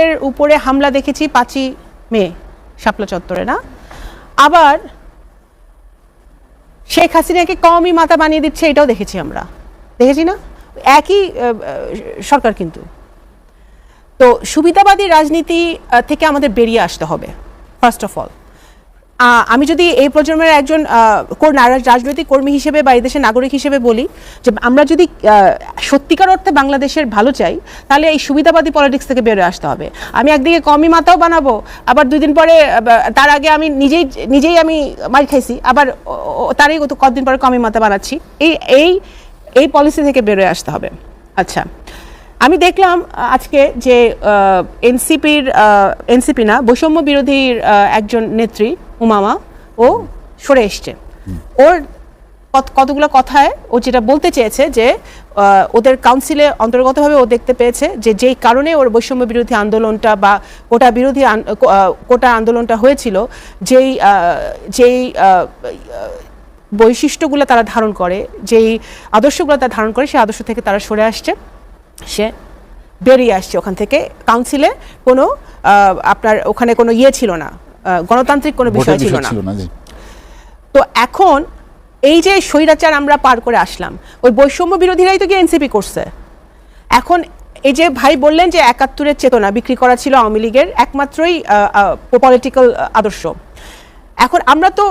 এর উপরে হামলা দেখেছি পাঁচই মে, শাপলা চত্বরে, না? আবার শেখ হাসিনাকে কমই মাথা বানিয়ে দিচ্ছে, এটাও দেখেছি আমরা। দেখেছি না? একই সরকার কিন্তু। তো সুবিধাবাদী রাজনীতি থেকে আমাদের বেরিয়ে আসতে হবে ফার্স্ট অফ অল আমি যদি এই প্রজন্মের একজন রাজনৈতিক কর্মী হিসেবে বা এই দেশের নাগরিক হিসেবে বলি, যে আমরা যদি সত্যিকার অর্থে বাংলাদেশের ভালো চাই, তাহলে এই সুবিধাবাদী পলিটিক্স থেকে বেরোয় আসতে হবে। আমি একদিকে কমই মাথাও বানাবো, আবার দুই দিন পরে তার আগে আমি নিজেই নিজেই আমি মার খাইছি, আবার তারই কতদিন পরে কমই মাথা বানাচ্ছি। এই এই এই পলিসি থেকে বেরোয় আসতে হবে। আচ্ছা আমি দেখলাম আজকে যে এনসিপির এনসিপি না, বৈষম্য বিরোধীর একজন নেত্রী উমামা ও সরে এসছে। ওর কতগুলো কথায় ও যেটা বলতে চেয়েছে যে ওদের কাউন্সিলে অন্তর্গতভাবে ও দেখতে পেয়েছে যে যেই কারণে ওর বৈষম্য বিরোধী আন্দোলনটা বা কোটা বিরোধী কোটা আন্দোলনটা হয়েছিল, যেই যেই বৈশিষ্ট্যগুলো তারা ধারণ করে, যেই আদর্শগুলো তারা ধারণ করে, সেই আদর্শ থেকে তারা সরে আসছে। সে বেরিয়ে আসছে ওখান থেকে। কাউন্সিলে কোনো আপনার ওখানে কোনো ইয়ে ছিল না। গণতান্ত্রিক কোনো বিষয় ছিল না। তো এখন এই যে স্বৈরাচার আমরা পার করে আসলাম ওই বৈষম্য বিরোধীরাই তো গিয়ে এনসিপি করছে। এখন এই যে ভাই বললেন যে একাত্তরের চেতনা বিক্রি করা ছিল আওয়ামী লীগের একমাত্রই পলিটিক্যাল আদর্শ। এখন আমরা তো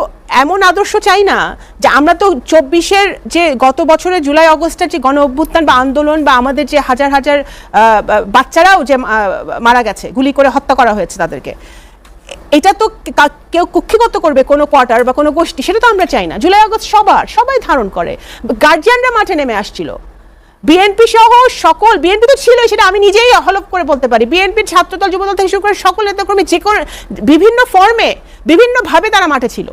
এমন আদর্শ চাই না যে আমরা তো চব্বিশের যে গত বছরের জুলাই আগস্টের যে গণ অভ্যুত্থান বা আন্দোলন বা আমাদের যে হাজার হাজার আহ, বাচ্চারাও যে মারা গেছে গুলি করে হত্যা করা হয়েছে তাদেরকে। এটা তো কেউ কুক্ষিগত করবে কোনো কোয়ার্টার বা কোনো গোষ্ঠী, সেটা তো আমরা চাই না। জুলাই, আগস্ট সবার, সবাই ধারণ করে। গার্জিয়ানরা মাঠে নেমে আসছিল। বিএনপি সহ সকল বিএনপি তো ছিল সেটা আমি নিজেই হলফ করে বলতে পারি। বিএনপির ছাত্রদল, যুবদল থেকে শুরু করে সকল নেতাকর্মী যে কোনো, বিভিন্ন ফর্মে বিভিন্নভাবে তারা মাঠে ছিল।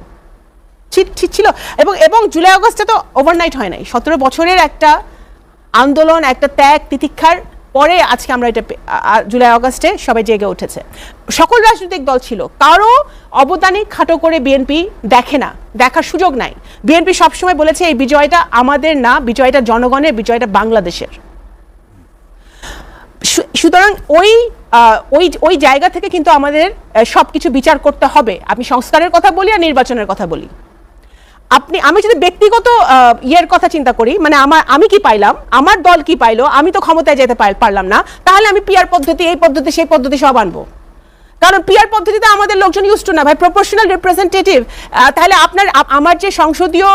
ছি- ছিল। এবং এবং জুলাই, আগস্টে তো ওভারনাইট হয় নাই। সতেরো বছরের একটা আন্দোলন, একটা ত্যাগ, তিতিক্ষার পরে আজকে আমরা এটা জুলাই, আগস্টে সবাই জেগে উঠেছে। সকল রাজনৈতিক দল ছিল। কারও অবদানে খাটো করে বিএনপি দেখে না, দেখার সুযোগ নাই। বিএনপি সবসময় বলেছে, এই বিজয়টা আমাদের না, বিজয়টা জনগণের, বিজয়টা বাংলাদেশের। সুতরাং ওই ওই ওই জায়গা থেকে কিন্তু আমাদের সব কিছু বিচার করতে হবে। আমি সংস্কারের কথা বলি আর নির্বাচনের কথা বলি। আপনি, আমি যদি ব্যক্তিগত ইয়ের কথা চিন্তা করি মানে আমার, আমি কি পাইলাম, আমার দল কি পাইলো, আমি তো ক্ষমতায় যেতে পার- পারলাম না, তাহলে আমি পিয়ার পদ্ধতি, এই পদ্ধতি, সেই পদ্ধতি সব আনব। কারণ পিয়ার পদ্ধতিতে আমাদের লোকজন ইউজ টু না, ভাই প্রপোর্শনাল রিপ্রেজেন্টেটিভ তাহলে আপনার আমার যে সংসদীয়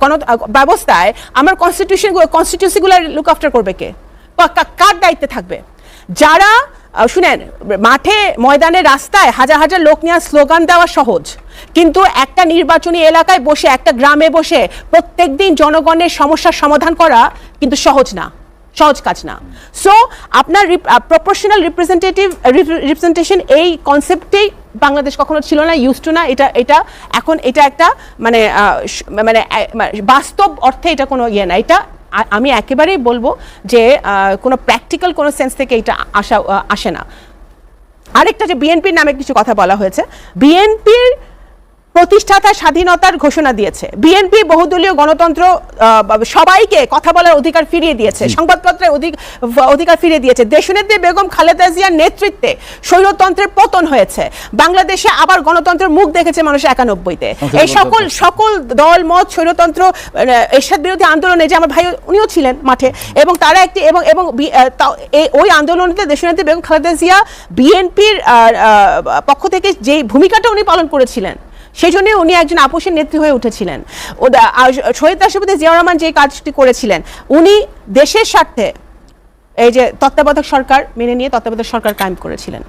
গণ ব্যবস্থায়, আমার কনস্টিটিউশন কনস্টিটিউসিগুলো লুক আফটার করবে কে, কার দায়িত্বে থাকবে? যারা শুনেন, মাঠে, ময়দানে রাস্তায় হাজার হাজার লোক নেওয়ার স্লোগান দেওয়া সহজ। কিন্তু একটা নির্বাচনী এলাকায় বসে, একটা গ্রামে বসে প্রত্যেকদিন জনগণের সমস্যার সমাধান করা কিন্তু সহজ না, সহজ কাজ না। সো আপনার প্রপোর্শনাল রিপ্রেজেন্টেটিভ রিপ্রেজেন্টেশন এই কনসেপ্টেই বাংলাদেশ কখনো ছিল না ইউজ টু না, এটা এটা এখন এটা একটা মানে মানে বাস্তব অর্থে এটা কোনো ইয়ে না, এটা আমি একেবারেই বলব যে কোনো প্র্যাকটিক্যাল কোনো সেন্স থেকে এটা আসা আসে না। আরেকটা যে বিএনপির নামে কিছু কথা বলা হয়েছে। বিএনপির প্রতিষ্ঠাতা স্বাধীনতার ঘোষণা দিয়েছে। বিএনপি বহুদলীয় গণতন্ত্র সবাইকে কথা বলার অধিকার ফিরিয়ে দিয়েছে। সংবাদপত্রের অধিক- অধিকার ফিরিয়ে দিয়েছে। দেশনেত্রী বেগম খালেদা জিয়ার নেতৃত্বে স্বৈরতন্ত্রের পতন হয়েছে। বাংলাদেশে আবার গণতন্ত্রের মুখ দেখেছে মানুষ একানব্বইতে। এই সকল সকল দল মত স্বৈরতন্ত্র এরশাদ বিরোধী আন্দোলনে যে আমার ভাই উনিও ছিলেন মাঠে এবং তারা একটি এবং এবং ওই আন্দোলনেতে দেশনেত্রী বেগম খালেদা জিয়া বিএনপির পক্ষ থেকে যে ভূমিকাটা উনি পালন করেছিলেন সেই জন্য উনি একজন আপোষের নেত্রী হয়ে উঠেছিলেন। শহীদ রাষ্ট্রপতি জিয়াউর রহমান যে কাজটি করেছিলেন, উনি দেশের স্বার্থে এই যে তত্ত্বাবধায়ক সরকার মেনে নিয়ে তত্ত্বাবধায়ক সরকার কায়েম করেছিলেন।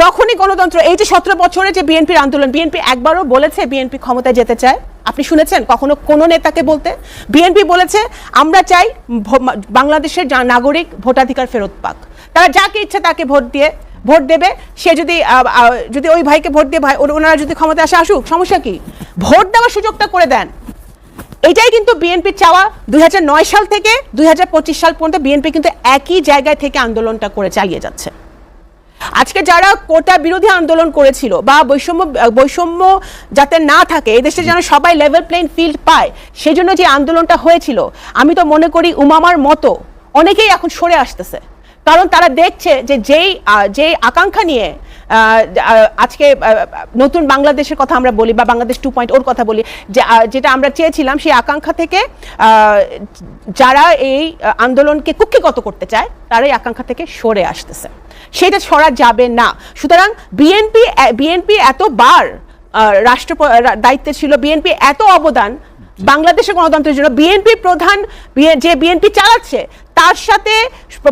যখনই গণতন্ত্র, এই যে সতেরো বছরে যে বিএনপির আন্দোলন, বিএনপি একবারও বলেছে বিএনপি ক্ষমতায় যেতে চায়। আপনি শুনেছেন কখনো কোনো নেতাকে বলতে? বিএনপি বলেছে, আমরা চাই বাংলাদেশের নাগরিক ভোটাধিকার ফেরত পাক। তারা যাকে ইচ্ছে তাকে ভোট দিয়ে ভোট দেবে? সে যদি যদি ওই ভাইকে ভোট দিয়ে ভাই ওনারা যদি ক্ষমতায় আসে, আসুক, সমস্যা কি? ভোট দেওয়ার সুযোগটা করে দেন। এটাই কিন্তু বিএনপির চাওয়া। দু হাজার নয় সাল থেকে দু হাজার পঁচিশ সাল পর্যন্ত বিএনপি কিন্তু একই জায়গায় থেকে আন্দোলনটা করে চালিয়ে যাচ্ছে। আজকে যারা কোটা বিরোধী আন্দোলন করেছিল বা বৈষম্য বৈষম্য যাতে না থাকে, এই দেশে যেন সবাই লেভেল প্লেইং ফিল্ড পায় সেই জন্য যে আন্দোলনটা হয়েছিল, আমি তো মনে করি উমামার মতো অনেকেই এখন সরে আসতেছে। কারণ তারা দেখছে যে যেই যেই আকাঙ্ক্ষা নিয়ে আজকে নতুন বাংলাদেশের কথা আমরা বলি বা বাংলাদেশ টু পয়েন্ট ওর কথা বলি, যে যেটা আমরা চেয়েছিলাম সেই আকাঙ্ক্ষা থেকে যারা এই আন্দোলনকে কুক্ষিগত করতে চায়, তারা এই আকাঙ্ক্ষা থেকে সরে আসতেছে। সেটা সরা যাবে না। সুতরাং বিএনপি বিএনপি এতবার রাষ্ট্র দায়িত্বে ছিল বিএনপি এত অবদান বাংলাদেশের গণতন্ত্রের জন্য বিএনপি প্রধান যে বিএনপি চালাচ্ছে, তার সাথে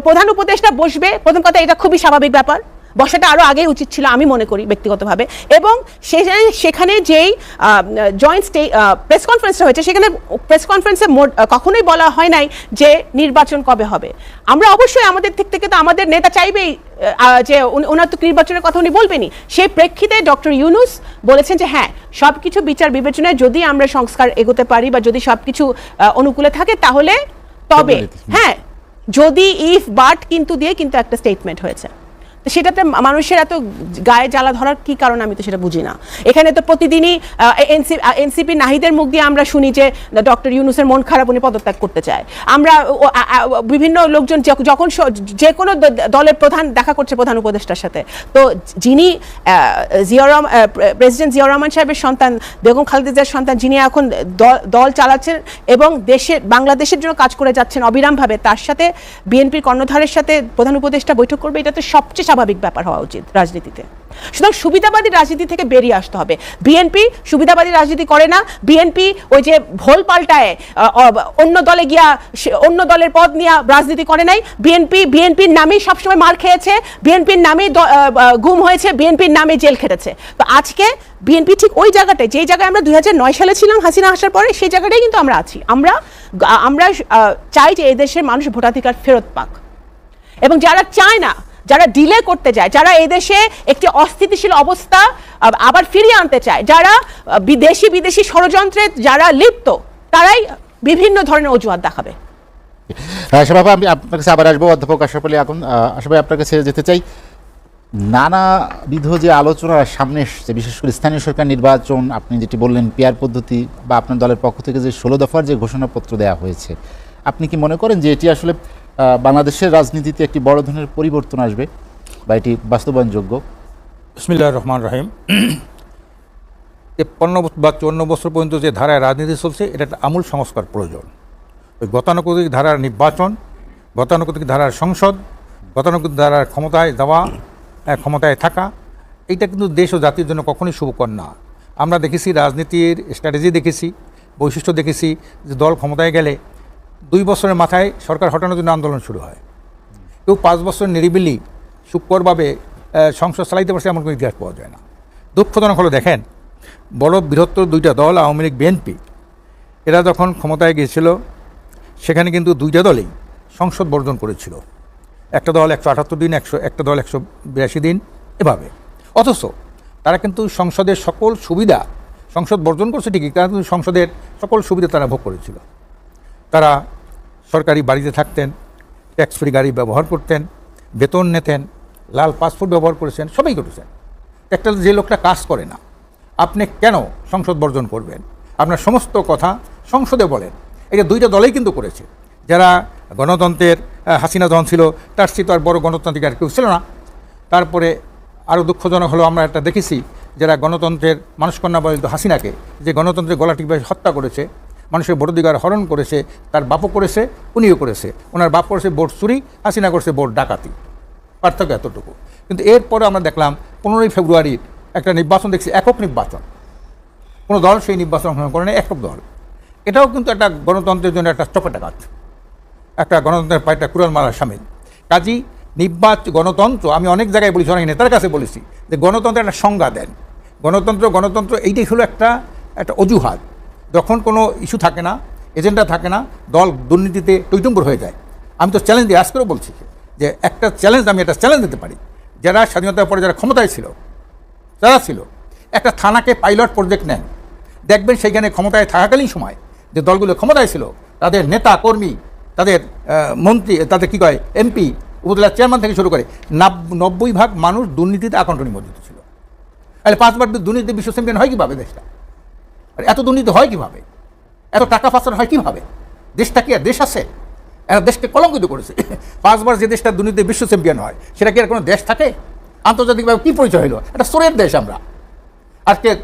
প্রধান উপদেষ্টা বসবে। প্রথম কথা, এটা খুবই স্বাভাবিক ব্যাপার। বসাটা আরও আগে উচিত ছিল আমি মনে করি ব্যক্তিগতভাবে। এবং সেখানে সেখানে যেই জয়েন্ট স্টে প্রেস কনফারেন্সটা হয়েছে সেখানে প্রেস কনফারেন্সে কখনোই বলা হয় নাই যে নির্বাচন কবে হবে। আমরা অবশ্যই আমাদের দিক থেকে তো আমাদের নেতা চাইবেই যে ওনার তো নির্বাচনের কথা উনি বলবেনই। সেই প্রেক্ষিতে ডক্টর ইউনুস বলেছেন যে হ্যাঁ সব কিছু বিচার বিবেচনায় যদি আমরা সংস্কার এগোতে পারি বা যদি সব কিছু অনুকূলে থাকে তাহলে তবে, হ্যাঁ যদি ইফ বাট কিন্তু দিয়ে কিন্তু একটা স্টেটমেন্ট হয়েছে। সেটাতে মানুষের এত গায়ে জ্বালা ধরার কি কারণ আমি তো সেটা বুঝি না। এখানে তো প্রতিদিনই এনসিপি নাহিদের মুখ দিয়ে আমরা শুনি যে ডক্টর ইউনুসের মন খারাপ, উনি পদত্যাগ করতে চায়। আমরা বিভিন্ন লোকজন যখন যে কোনো দলের প্রধান দেখা করছে প্রধান উপদেষ্টার সাথে। তো যিনি জিয়াউর রহমান প্রেসিডেন্ট জিয়াউর রহমান সাহেবের সন্তান, বেগম খালেদা জিয়ার সন্তান, যিনি এখন দল চালাচ্ছেন এবং দেশের বাংলাদেশের জন্য কাজ করে যাচ্ছেন অবিরামভাবে, তার সাথে বিএনপির কর্ণধারের সাথে প্রধান উপদেষ্টা বৈঠক করবে, এটা তো সবচেয়ে স্বাভাবিক ব্যাপার হওয়া উচিত রাজনীতিতে। সুতরাং সুবিধাবাদী রাজনীতি থেকে বেরিয়ে আসতে হবে। বিএনপি সুবিধাবাদী রাজনীতি করে না। বিএনপি ওই যে ভোল পাল্টায় অন্য দলে গিয়া অন্য দলের পদ নিয়ে রাজনীতি করে নাই। বিএনপি বিএনপির নামেই সবসময় মার খেয়েছে। বিএনপির নামেই গুম হয়েছে। বিএনপির নামে জেল খেটেছে। তো আজকে বিএনপি ঠিক ওই জায়গাটায়, যেই জায়গায় আমরা দুই সালে ছিলাম, হাসিনা আসার পরে, সেই জায়গাটাই কিন্তু আমরা আছি। আমরা আমরা চাই যে এদেশের মানুষ ভোটাধিকার ফেরত পাক। এবং যারা চায় না যারা ডিলে করতে চায়, যারা এদেশে একটি অস্থিতিশীল অবস্থা আবার ফিরিয়ে আনতে চায়, যারা বিদেশি বিদেশি ষড়যন্ত্রে যারা লিপ্ত, তারাই বিভিন্ন ধরনের অজুহাত দেখাবে। বাবা আমি আপনার কাছে আবার আসব, অধ্যাপক আশরাফ আলী। এখন ভাই, আপনার কাছে যেতে চাই। নানাবিধ যে আলোচনা সামনে এসছে, বিশেষ করে স্থানীয় সরকার নির্বাচন, আপনি যেটি বললেন পিয়ার পদ্ধতি বা আপনার দলের পক্ষ থেকে যে ষোলো দফার যে ঘোষণাপত্র দেওয়া হয়েছে, আপনি কি মনে করেন যে এটি আসলে বাংলাদেশের রাজনীতিতে একটি বড় ধরনের পরিবর্তন আসবে বা এটি বাস্তবায়নযোগ্য। বিসমিল্লাহ রহমান রাহিম। তেপ্পান্ন বা চুয়ান্ন বছর পর্যন্ত যে ধারায় রাজনীতি চলছে এটা একটা আমূল সংস্কার প্রয়োজন। ওই গতানুগতিক ধারার নির্বাচন গতানুগতিক ধারার সংসদ গতানুগতিক ধারার ক্ষমতায় আহ, ক্ষমতায় থাকা এইটা কিন্তু দেশ ও জাতির জন্য কখনোই শুভকর না। আমরা দেখেছি রাজনীতির স্ট্র্যাটেজি দেখেছি বৈশিষ্ট্য দেখেছি যে দল ক্ষমতায় গেলে দুই বছরের মাথায় সরকার হটানোর জন্য আন্দোলন শুরু হয়। কেউ পাঁচ বছর নিরিবিলি সুকরভাবে আহ, সংসদ চালাইতে পারছে এমন কোনো ইতিহাস পাওয়া যায় না। দুঃখজনক হলো দেখেন বড় বৃহত্তর দুইটা দল আওয়ামী লীগ বিএনপি এরা যখন ক্ষমতায় গিয়েছিল সেখানে কিন্তু দুইটা দলেই সংসদ বর্জন করেছিল। একটা দল একশো আটাত্তর দিন একশো একটা দল একশো বিরাশি দিন এভাবে। অথচ তারা কিন্তু সংসদের সকল সুবিধা সংসদ বর্জন করছে ঠিকই তারা কিন্তু সংসদের সকল সুবিধা তারা ভোগ করেছিল। তারা সরকারি বাড়িতে থাকতেন ট্যাক্স ফ্রি গাড়ি ব্যবহার করতেন, বেতন নিতেন, লাল পাসপোর্ট ব্যবহার করেছেন, সবই করেছেন। একটা যে লোকটা কাজ করে না, আপনি কেন সংসদ বর্জন করবেন? আপনার সমস্ত কথা সংসদে বলেন। এটা দুইটা দলেই কিন্তু করেছে। যারা গণতন্ত্রের হাসিনা যখন ছিল, তার চেয়ে তো আর বড় গণতান্ত্রিক আর কেউ ছিল না। তারপরে আরও দুঃখজনক হলো, আমরা একটা দেখেছি, যারা গণতন্ত্রের মানুষকন্যা বলিত হাসিনাকে, যে গণতন্ত্রের গলা টিপে হত্যা করেছে মানুষের ভোটাধিকার হরণ করেছে, তার বাপও করেছে, উনিও করেছে। ওনার বাপ করেছে ভোট চুরি, হাসিনা করেছে ভোট ডাকাতি। পার্থক্য এতটুকু। কিন্তু এরপরে আমরা দেখলাম পনেরোই ফেব্রুয়ারির একটা নির্বাচন দেখছি, একক নির্বাচন। কোনো দল সেই নির্বাচন অংশগ্রহণ করে না একক দল। এটাও কিন্তু একটা গণতন্ত্রের জন্য একটা চপেটা কাজ একটা গণতন্ত্রের পায়টা কুড়াল মারার সামিল। কাজী নির্বাচন গণতন্ত্র, আমি অনেক জায়গায় বলেছি, অনেক নেতার কাছে বলেছি যে গণতন্ত্রের একটা সংজ্ঞা দেন। গণতন্ত্র গণতন্ত্র, এইটাই হলো একটা একটা অজুহাত। যখন কোনো ইস্যু থাকে না, এজেন্ডা থাকে না, দল দুর্নীতিতে টৈটুম্বর হয়ে যায়। আমি তো চ্যালেঞ্জ দিয়ে আজ করেও বলছি যে একটা চ্যালেঞ্জ আমি একটা চ্যালেঞ্জ দিতে পারি। যারা স্বাধীনতার পরে যারা ক্ষমতায় ছিল, যারা ছিল, একটা থানাকে পাইলট প্রজেক্ট নেন। দেখবেন সেইখানে ক্ষমতায় থাকাকালীন সময় যে দলগুলো ক্ষমতায় ছিল, তাদের নেতা, কর্মী, তাদের মন্ত্রী, তাদের কী কয় এমপি উপজেলার চেয়ারম্যান থেকে শুরু করে নাব- নব্বই ভাগ মানুষ দুর্নীতিতে আকণ্ঠনী মর্জিত ছিল। তাহলে পাঁচবার দুর্নীতি বিশ্ব চ্যাম্পিয়ন হয় কীভাবে দেশটা? আর এত দুর্নীতি হয় কীভাবে? এত টাকা পাচার হয় কীভাবে? দেশটা কি আর দেশ আছে? এরা দেশকে কলঙ্কিত করেছে। পাঁচবার যে দেশটা দুর্নীতি বিশ্ব চ্যাম্পিয়ন হয়, সেটা কি আর কোনো দেশ থাকে? আন্তর্জাতিকভাবে কী পরিচয় হলো? একটা সোরের দেশ আমরা। আজকে